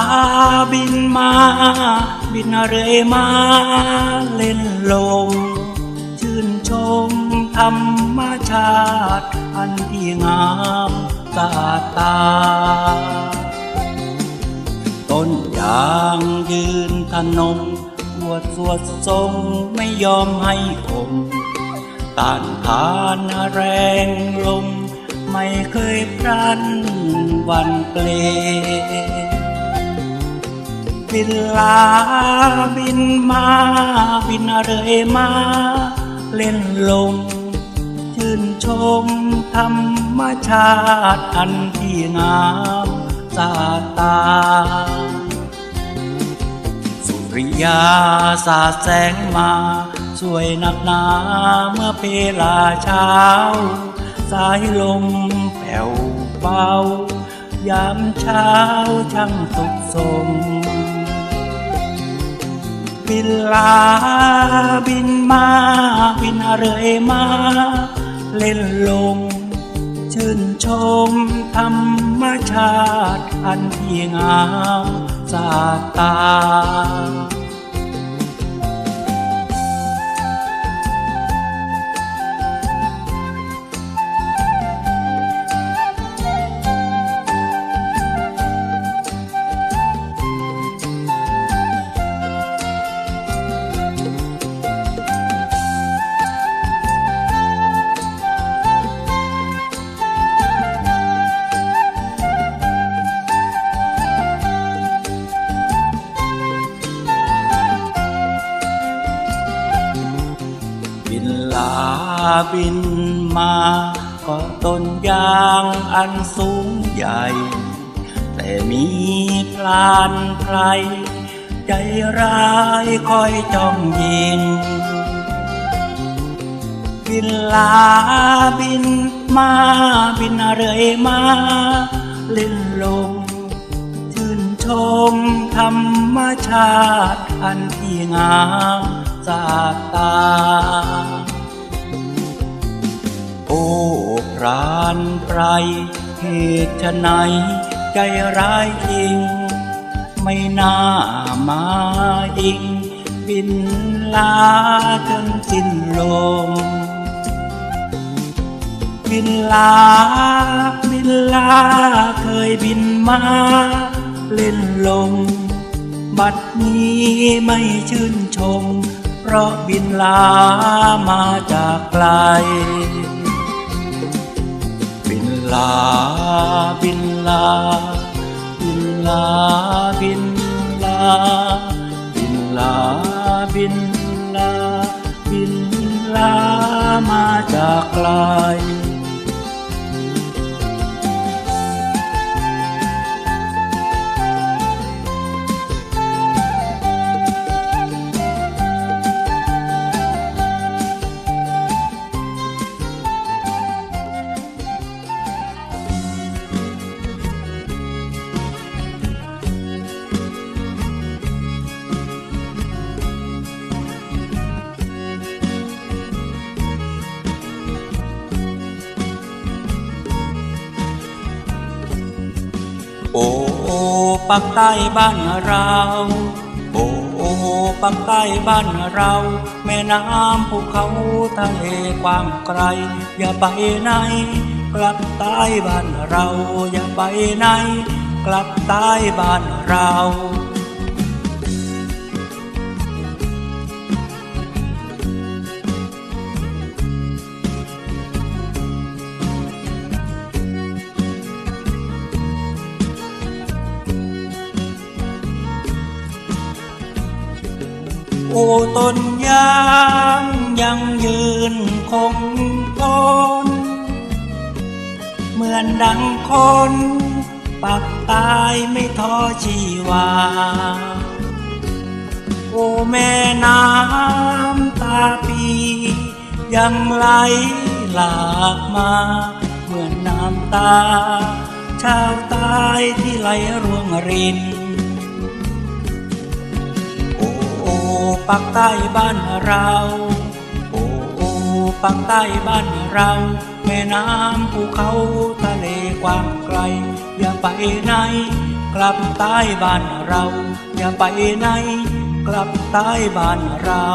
บินลาบินมา บินเรื่อยมาเล่นลม ชื่นชมธรรมชาติ อันที่งามตาตา ต้นยางยืนทนงปวดสวดทรงไม่ยอมให้ผมต้านทานแรงลม ไม่เคยพรันวันเกล บินลาบินมาบินเรยมา เล่นลมชื่นชมธรรมชาติอันที่งามสาตา สุริยาสาดแสงมาสวยนักหนาเมื่อเพลาเช้า สายลมแผ่วเบายามเช้าช่างสุขสม บินลาบินมาบินเรื่อยมา เล่นลม ชื่นชมธรรมชาติอันเพียงามสาตา บินมาก็ต้นยางอันสูงใหญ่ แต่มีพลานใคร ใจร้ายคอยจ้องยิงบินลาบินมาบินเรื่อยมาเล่นลมชื่นชมธรรมชาติอันที่งามสาตา โอ้พรานไพรเหตุไฉนใจร้ายจริง ไม่น่ามายิง บินลาจนสิ้นลม บินลา บินลาเคยบินมา เล่นลม บัดนี้ไม่ชื่นชม เพราะบินลามาจากไกล ลาบินลา บินลาบินลา บินลาบินลา บินลามาจากไกล ปักใต้บ้านเรา โอ้โอ้ปักใต้บ้านเรา แม่น้ำภูเขาทะเลความไกล อย่าไปไหน กลับใต้บ้านเรา อย่าไปไหน กลับใต้บ้านเรา โอ้ต้นยางยังยืนคงทนเหมือนดังคนปักตายไม่ท้อชีวา โอ้แม่น้ำตาปียังไหลหลากมา เหมือนน้ำตา ชาวใตายที่ไหลร่วงริน ปักใต้บ้านเรา โอ้โอ้ปักใต้บ้านเรา แม่น้ำภูเขาทะเลกว้างไกล อย่าไปไหนกกลับใต้บ้านเรา อย่าไปไหน กลับใต้บ้านเรา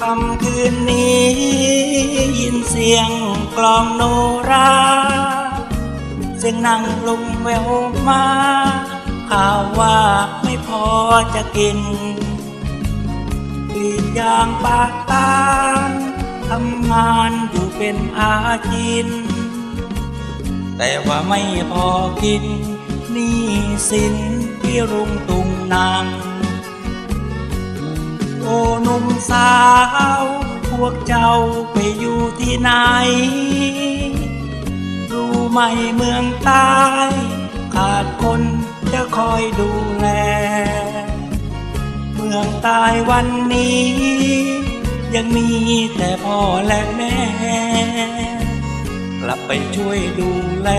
ค่ำคืนนี้ ยินเสียงกลองโนรา เสียงนั่งลุงแววมาข่าวว่าไม่พอจะกินกรีดยางปากตาทำงานอยู่เป็นอาจิน แต่ว่าไม่พอกิน นี่สินที่รุงตุงนาง หนุ่มสาว พวกเจ้าไปอยู่ที่ไหน รู้ไหมเมืองใต้ขาดคนจะคอยดูแล เมืองใต้วันนี้ ยังมีแต่พ่อและแม่ กลับไปช่วยดูแล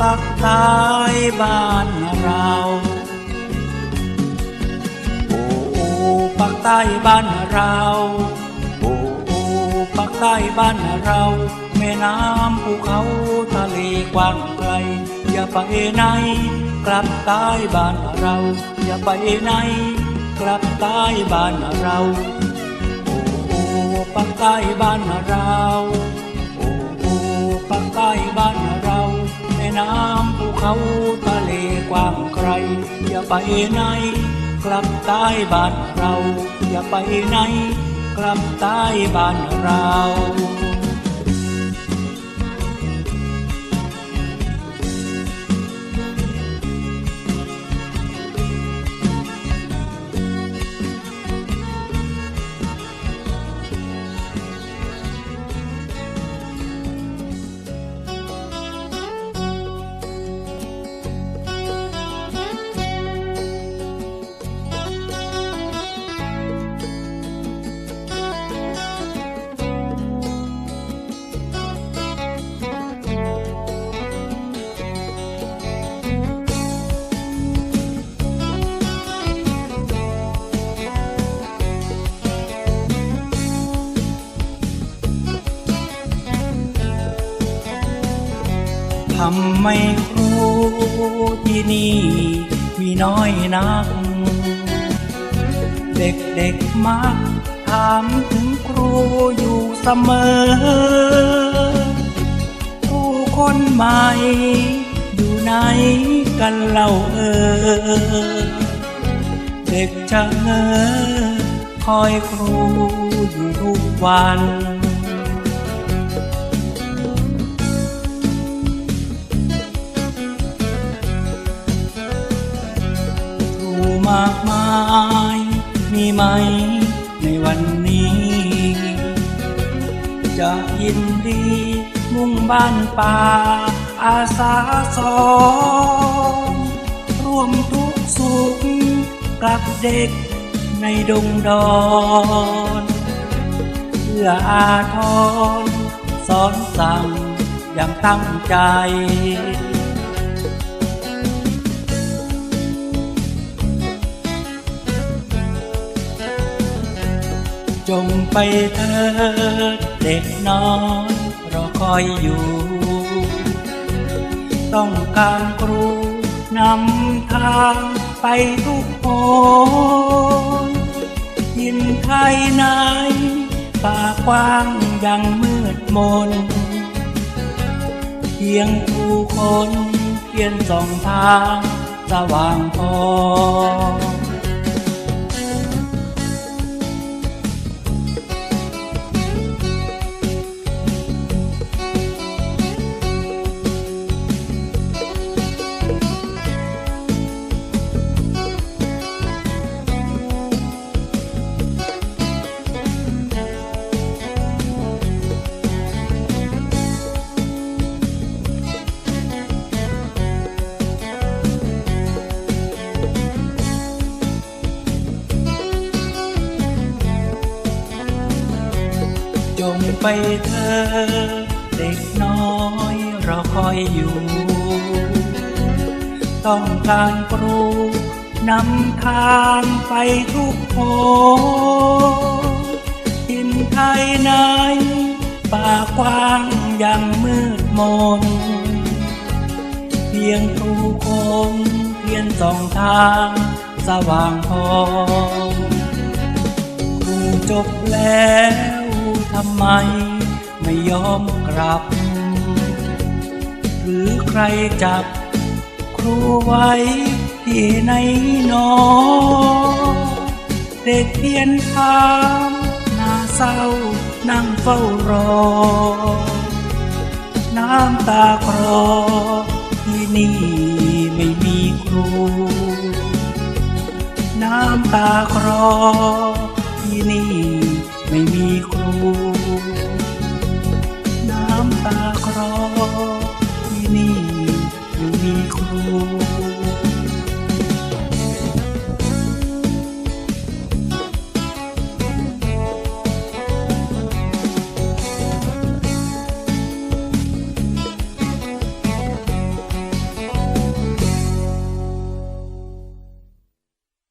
ปักใต้บ้านเรา ใต้บ้านเราโอ้โอ้ปักใต้บ้านเรา แม่น้ำภูเขาทะเลกว้างไกล อย่าไปไหนกลับใต้บ้านเรา อย่าไปไหนกลับใต้บ้านเราโอ้โอ้ปักใต้บ้านเราโอ้โอ้ปักใต้บ้านเราแม่น้ำภูเขาทะเลกว้างไกล อย่าไปไหน กลับใต้บ้านเรา อย่าไปไหน กลับใต้บ้านเราำไมครูที่นี่มีน้อยนัก เด็กๆมักถามถึงครูอยู่เสมอผู้คนใหม่อยู่ไหนกันเล่าเออ เด็กจะเงอคอยครูอยู่ทุกวัน มากมาย มีไหมในวันนี้ จะยินดี มุ่งบ้านป่า อาสาสองร่วมทุกสุขกับเด็กในดงดอนเพื่ออาทรสอนสั่งอย่างตั้งใจ จงไปเถิดเด็กน้อยรอคอยอยู่ ต้องการครูนำทางไปทุกโอนยินใครไหนป่ากว้างยังมืดมน เพียงผู้คนเพียนสองทางสว่างพอ ไปเธอ เด็กน้อยรอคอยอยู่ ต้องการครูนำทางไปทุกโค้งทินไทยไหนป่ากว้างยังมืดมน เพียงครูคงเพียนสองทางสว่างพอครูจบแล้วำไมไม่ยอมกลับ หรือใครจับครูไว้ที่ไหนหนอ เด็กเพียนถามหน้าเศร้านั่งเฝ้ารอ น้ำตาคลอที่นี่ไม่มีครู น้ำตาคลอที่นี่